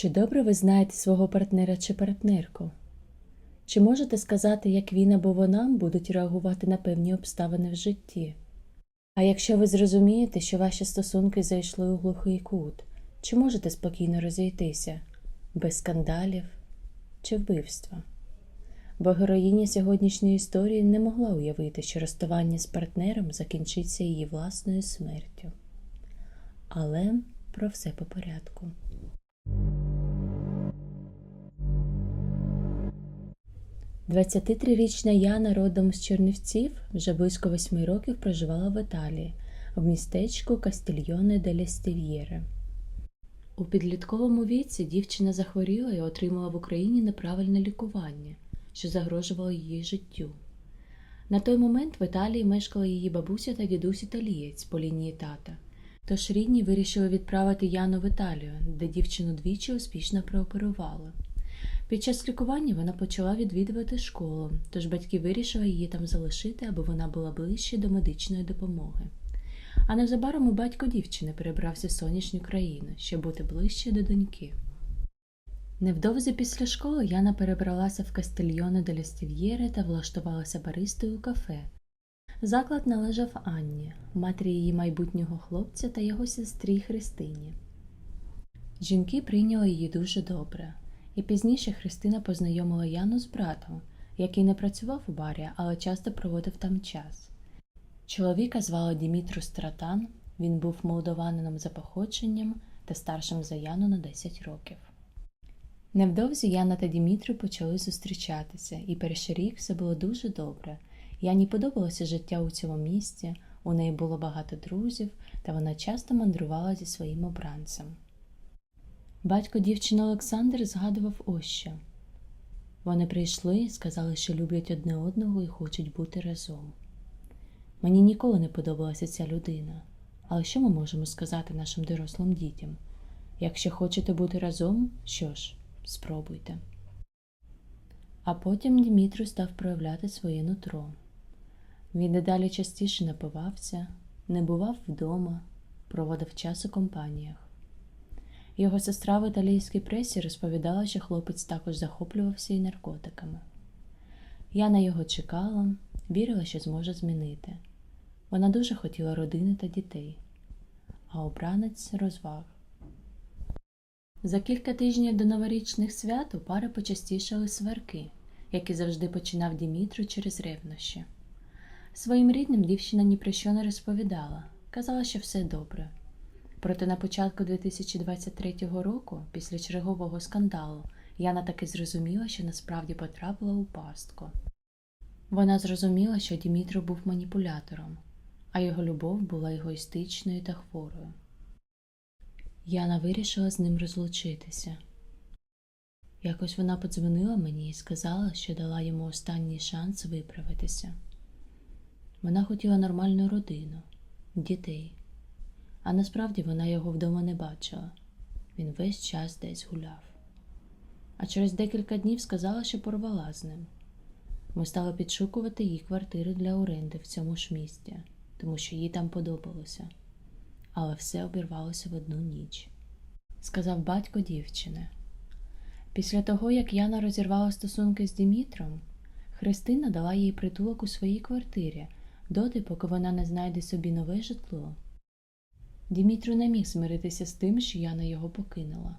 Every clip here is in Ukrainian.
Чи добре ви знаєте свого партнера чи партнерку? Чи можете сказати, як він або вона будуть реагувати на певні обставини в житті? А якщо ви зрозумієте, що ваші стосунки зайшли у глухий кут, чи можете спокійно розійтися без скандалів чи вбивства? Бо героїня сьогоднішньої історії не могла уявити, що розставання з партнером закінчиться її власною смертю. Але про все по порядку. 23-річна Яна родом з Чернівців вже близько восьми років проживала в Італії, в містечку Кастильйоне дель Стів'єре. У підлітковому віці дівчина захворіла і отримала в Україні неправильне лікування, що загрожувало її життю. На той момент в Італії мешкала її бабуся та дідусь італієць по лінії тата. Тож рідні вирішили відправити Яну в Італію, де дівчину двічі успішно прооперували. Під час лікування вона почала відвідувати школу, тож батьки вирішили її там залишити, аби вона була ближче до медичної допомоги. А незабаром у батько дівчини перебрався в сонячну країну, щоб бути ближче до доньки. Невдовзі після школи Яна перебралася в Кастильйоне де Стів'єре та влаштувалася баристою у кафе. Заклад належав Анні, матері її майбутнього хлопця та його сестрі Христині. Жінки прийняли її дуже добре, і пізніше Христина познайомила Яну з братом, який не працював у барі, але часто проводив там час. Чоловіка звали Дімітру Стратан, він був молдованином за походженням та старшим за Яну на 10 років. Невдовзі Яна та Дімітру почали зустрічатися, і перший рік все було дуже добре. Яні подобалося життя у цьому місті, у неї було багато друзів, та вона часто мандрувала зі своїм обранцем. Батько дівчини Олександр згадував ось що. Вони прийшли, сказали, що люблять одне одного і хочуть бути разом. Мені ніколи не подобалася ця людина, але що ми можемо сказати нашим дорослим дітям? Якщо хочете бути разом, що ж, спробуйте. А потім Дмитру став проявляти своє нутро. Він дедалі частіше напивався, не бував вдома, проводив час у компаніях. Його сестра в італійській пресі розповідала, що хлопець також захоплювався і наркотиками. Яна його чекала, вірила, що зможе змінити. Вона дуже хотіла родини та дітей, а обранець розваг. За кілька тижнів до новорічних свят у пари почастішали сварки, які завжди починав Дімітру через ревнощі. Своїм рідним дівчина ні про що не розповідала, казала, що все добре. Проте на початку 2023 року, після чергового скандалу, Яна таки зрозуміла, що насправді потрапила у пастку. Вона зрозуміла, що Дімітро був маніпулятором, а його любов була егоїстичною та хворою. Яна вирішила з ним розлучитися. Якось вона подзвонила мені і сказала, що дала йому останній шанс виправитися. Вона хотіла нормальну родину, дітей. А насправді вона його вдома не бачила. Він весь час десь гуляв. А через декілька днів сказала, що порвала з ним. Ми стали підшукувати їй квартири для оренди в цьому ж місті, тому що їй там подобалося. Але все обірвалося в одну ніч, сказав батько дівчини. Після того, як Яна розірвала стосунки з Дімітром, Христина дала їй притулок у своїй квартирі доти, поки вона не знайде собі нове житло. Дімітру не міг змиритися з тим, що Яна його покинула.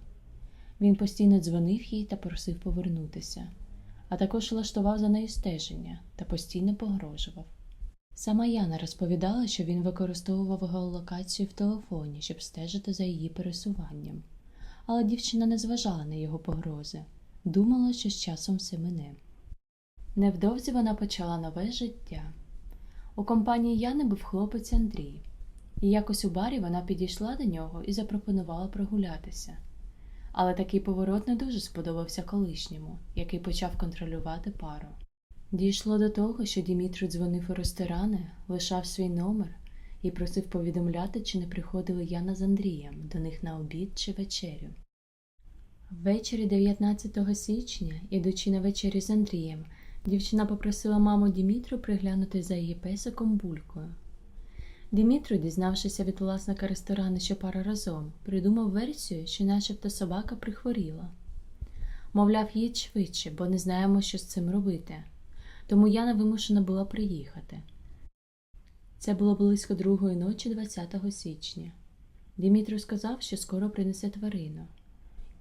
Він постійно дзвонив їй та просив повернутися, а також влаштував за нею стеження та постійно погрожував. Сама Яна розповідала, що він використовував геолокацію в телефоні, щоб стежити за її пересуванням, але дівчина не зважала на його погрози, думала, що з часом все мине. Невдовзі вона почала нове життя. У компанії Яни був хлопець Андрій. І якось у барі вона підійшла до нього і запропонувала прогулятися. Але такий поворот не дуже сподобався колишньому, який почав контролювати пару. Дійшло до того, що Дімітру дзвонив у ресторани, лишав свій номер і просив повідомляти, чи не приходили Яна з Андрієм до них на обід чи вечерю. Ввечері 19 січня, ідучи на вечері з Андрієм, дівчина попросила маму Дімітру приглянути за її песиком булькою. Дімітру, дізнавшися від власника ресторану, що пара разом, придумав версію, що начебто собака прихворіла. Мовляв, їдь швидше, бо не знаємо, що з цим робити. Тому Яна вимушена була приїхати. Це було близько другої ночі 20 січня. Дімітру сказав, що скоро принесе тварину,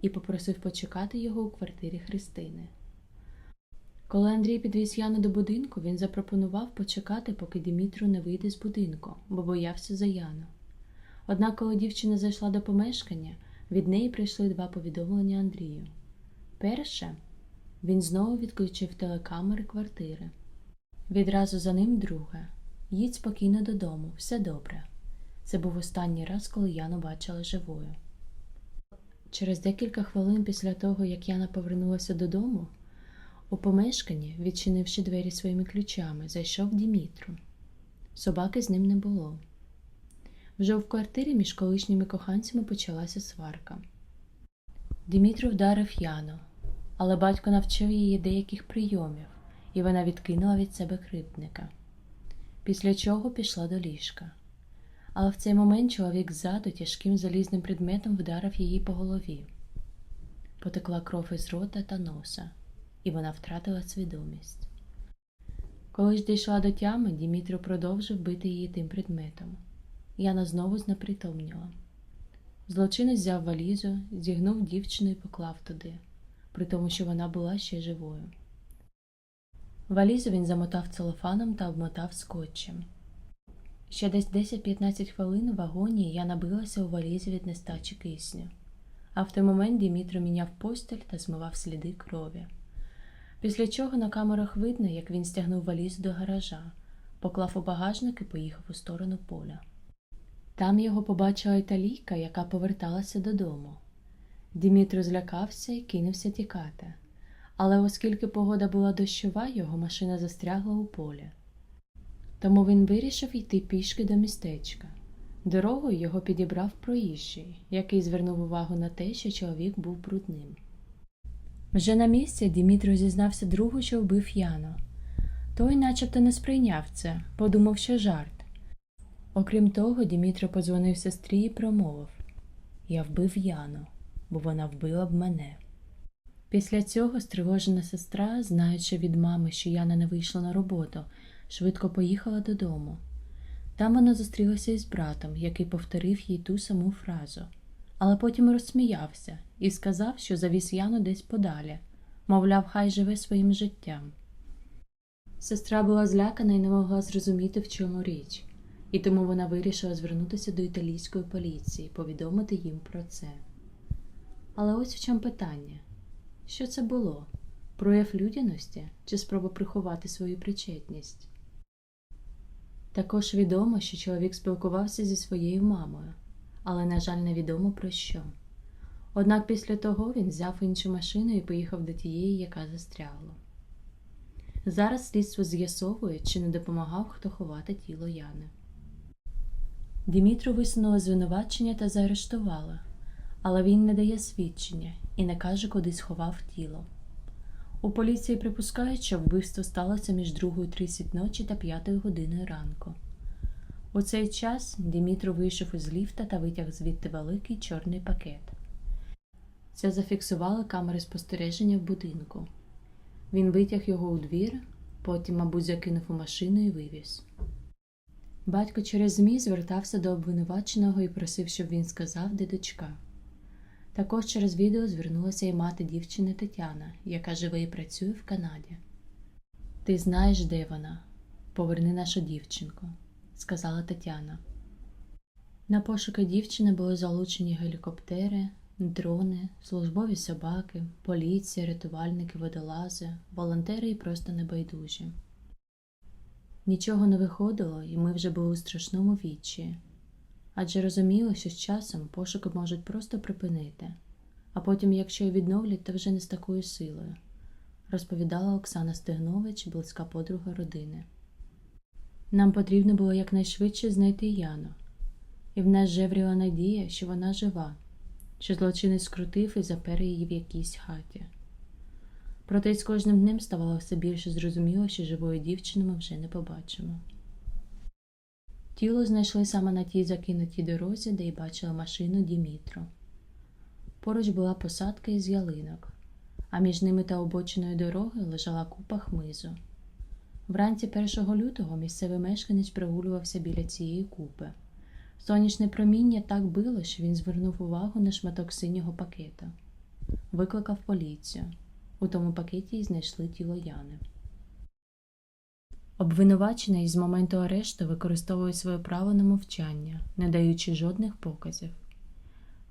і попросив почекати його у квартирі Христини. Коли Андрій підвіз Яну до будинку, він запропонував почекати, поки Дімітру не вийде з будинку, бо боявся за Яну. Однак, коли дівчина зайшла до помешкання, від неї прийшли два повідомлення Андрію. Перше, він знову відключив телекамери квартири. Відразу за ним друге. Їдь спокійно додому, все добре. Це був останній раз, коли Яну бачила живою. Через декілька хвилин після того, як Яна повернулася додому, у помешканні, відчинивши двері своїми ключами, зайшов Дімітру. Собаки з ним не було. Вже в квартирі між колишніми коханцями почалася сварка. Дімітру вдарив Яну, але батько навчив її деяких прийомів, і вона відкинула від себе кривдника. Після чого пішла до ліжка. Але в цей момент чоловік ззаду тяжким залізним предметом вдарив її по голові. Потекла кров із рота та носа, і вона втратила свідомість. Коли ж дійшла до тями, Дімітро продовжив бити її тим предметом. Яна знову знепритомніла. Злочинець взяв валізу, зігнув дівчину і поклав туди, при тому, що вона була ще живою. Валізу він замотав целофаном та обмотав скотчем. Ще десь 10-15 хвилин у вагоні я набилася у валізі від нестачі кисню, а в той момент Дімітро міняв постіль та змивав сліди крові. Після чого на камерах видно, як він стягнув валізу до гаража, поклав у багажник і поїхав у сторону поля. Там його побачила італійка, яка поверталася додому. Дімітро злякався і кинувся тікати, але оскільки погода була дощова, його машина застрягла у полі. Тому він вирішив йти пішки до містечка. Дорогою його підібрав проїжджий, який звернув увагу на те, що чоловік був брудним. Вже на місці Дімітро зізнався другу, що вбив Яну. Той начебто не сприйняв це, подумав, що жарт. Окрім того, Дімітро подзвонив сестрі і промовив Я вбив Яну, бо вона вбила б мене. Після цього стривожена сестра, знаючи від мами, що Яна не вийшла на роботу, швидко поїхала додому. Там вона зустрілася із братом, який повторив їй ту саму фразу, але потім розсміявся і сказав, що завіз Яну десь подалі, мовляв, хай живе своїм життям. Сестра була злякана і не могла зрозуміти, в чому річ, і тому вона вирішила звернутися до італійської поліції, повідомити їм про це. Але ось в чому питання: що це було? Прояв людяності чи спроба приховати свою причетність? Також відомо, що чоловік спілкувався зі своєю мамою, але, на жаль, невідомо про що. Однак після того він взяв іншу машину і поїхав до тієї, яка застрягла. Зараз слідство з'ясовує, чи не допомагав хто ховати тіло Яни. Дімітру висунули звинувачення та заарештували, але він не дає свідчення і не каже, куди сховав тіло. У поліції припускають, що вбивство сталося між 2.30 ночі та 5 годиною ранку. У цей час Дімітру вийшов із ліфта та витяг звідти великий чорний пакет. Це зафіксували камери спостереження в будинку. Він витяг його у двір, потім, мабуть, закинув у машину і вивіз. Батько через ЗМІ звертався до обвинуваченого і просив, щоб він сказав, де дочка. Також через відео звернулася і мати дівчини Тетяна, яка живе і працює в Канаді. Ти знаєш, де вона? Поверни нашу дівчинку, сказала Тетяна. На пошуки дівчини були залучені гелікоптери, дрони, службові собаки, поліція, рятувальники, водолази, волонтери і просто небайдужі. Нічого не виходило, і ми вже були у страшному вічі. Адже розуміли, що з часом пошуки можуть просто припинити, а потім, якщо й відновлять, то вже не з такою силою, розповідала Оксана Стегнович, близька подруга родини. Нам потрібно було якнайшвидше знайти Яну, і в нас жевріла надія, що вона жива, що злочинець скрутив і запер її в якійсь хаті. Проте з кожним днем ставало все більше зрозуміло, що живої дівчини ми вже не побачимо. Тіло знайшли саме на тій закинутій дорозі, де й бачили машину Дімітру. Поруч була посадка із ялинок, а між ними та обочиною дороги лежала купа хмизу. Вранці 1 лютого місцевий мешканець прогулювався біля цієї купи. Сонячне проміння так било, що він звернув увагу на шматок синього пакета. Викликав поліцію. У тому пакеті й знайшли тіло Яни. Обвинувачений з моменту арешту використовує своє право на мовчання, не даючи жодних показів.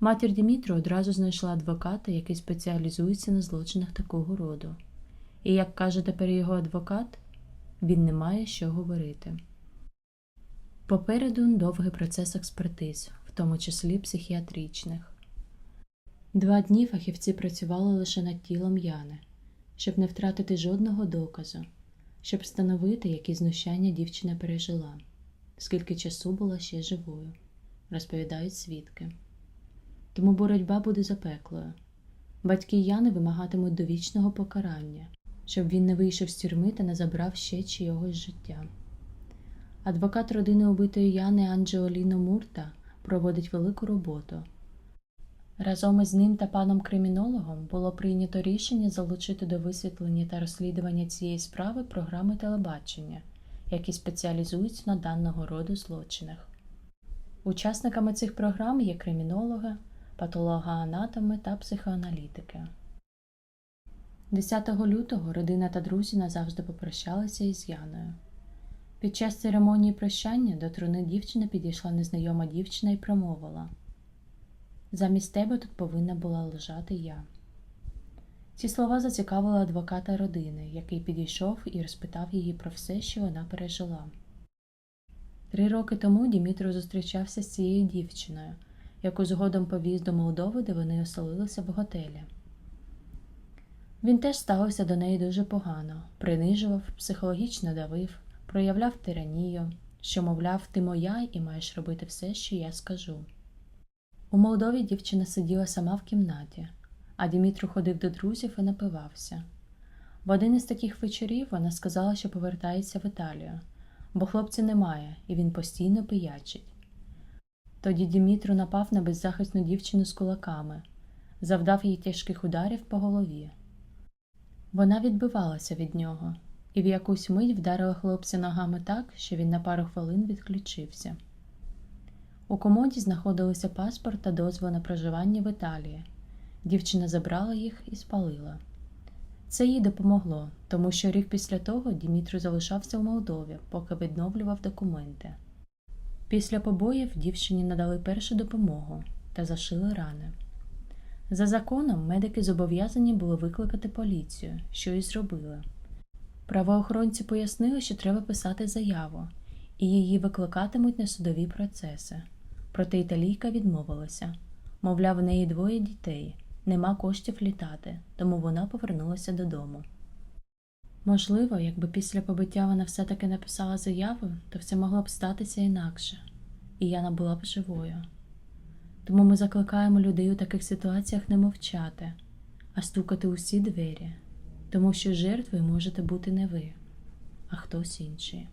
Матір Дімітру одразу знайшла адвоката, який спеціалізується на злочинах такого роду. І, як каже тепер його адвокат, він не має що говорити. Попереду довгий процес експертиз, в тому числі психіатричних. Два дні фахівці працювали лише над тілом Яни, щоб не втратити жодного доказу, щоб встановити, які знущання дівчина пережила, скільки часу була ще живою, розповідають свідки. Тому боротьба буде запеклою. Батьки Яни вимагатимуть довічного покарання, щоб він не вийшов з тюрми та не забрав ще чийогось життя. Адвокат родини убитої Яни Анджеоліно Мурта проводить велику роботу. Разом із ним та паном кримінологом було прийнято рішення залучити до висвітлення та розслідування цієї справи програми телебачення, які спеціалізуються на даного роду злочинах. Учасниками цих програм є кримінологи, патологоанатоми та психоаналітики. 10 лютого родина та друзі назавжди попрощалися із Яною. Під час церемонії прощання до труни дівчини підійшла незнайома дівчина і промовила Замість тебе тут повинна була лежати я. Ці слова зацікавили адвоката родини, який підійшов і розпитав її про все, що вона пережила. Три роки тому Дімітро зустрічався з цією дівчиною, яку згодом повіз до Молдови, де вони оселилися в готелі. Він теж ставився до неї дуже погано, принижував, психологічно давив, проявляв тиранію, що, мовляв, ти моя і маєш робити все, що я скажу. У Молдові дівчина сиділа сама в кімнаті, а Дімітру ходив до друзів і напивався. В один із таких вечорів вона сказала, що повертається в Італію, бо хлопця немає, і він постійно пиячить. Тоді Дімітру напав на беззахисну дівчину з кулаками, завдав їй тяжких ударів по голові. Вона відбивалася від нього і в якусь мить вдарила хлопця ногами так, що він на пару хвилин відключився. У комоді знаходилися паспорт та дозвіл на проживання в Італії. Дівчина забрала їх і спалила. Це їй допомогло, тому що рік після того Дімітру залишався у Молдові, поки відновлював документи. Після побоїв дівчині надали першу допомогу та зашили рани. За законом, медики зобов'язані були викликати поліцію, що і зробили. Правоохоронці пояснили, що треба писати заяву, і її викликатимуть на судові процеси. Проте італійка відмовилася мовляв, в неї двоє дітей, нема коштів літати, тому вона повернулася додому. Можливо, якби після побиття вона все-таки написала заяву, то все могло б статися інакше, і Яна була б живою. Тому ми закликаємо людей у таких ситуаціях не мовчати, а стукати усі двері, тому що жертвою можете бути не ви, а хтось інший.